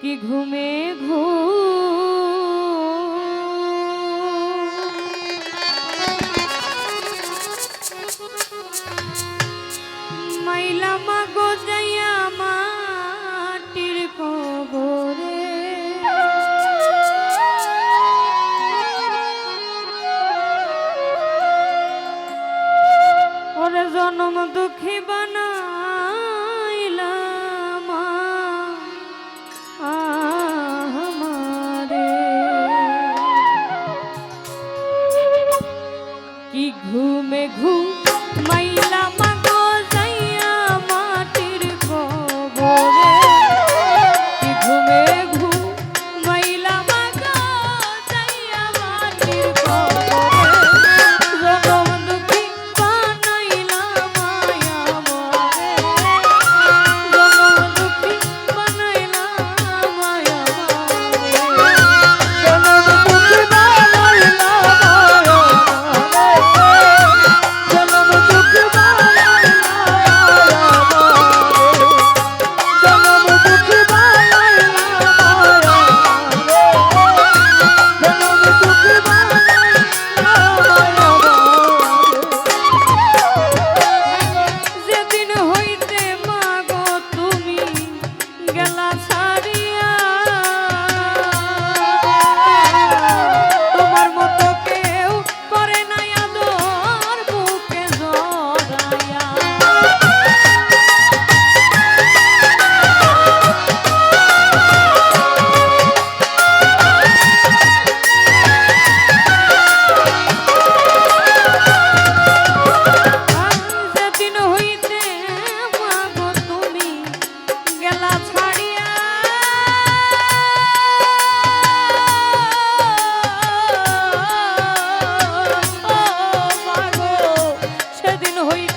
কি ঘুমে ঘু মাইলা মা গোজাইয়া মাটির কবরে। ওরে জনম দুঃখী বানা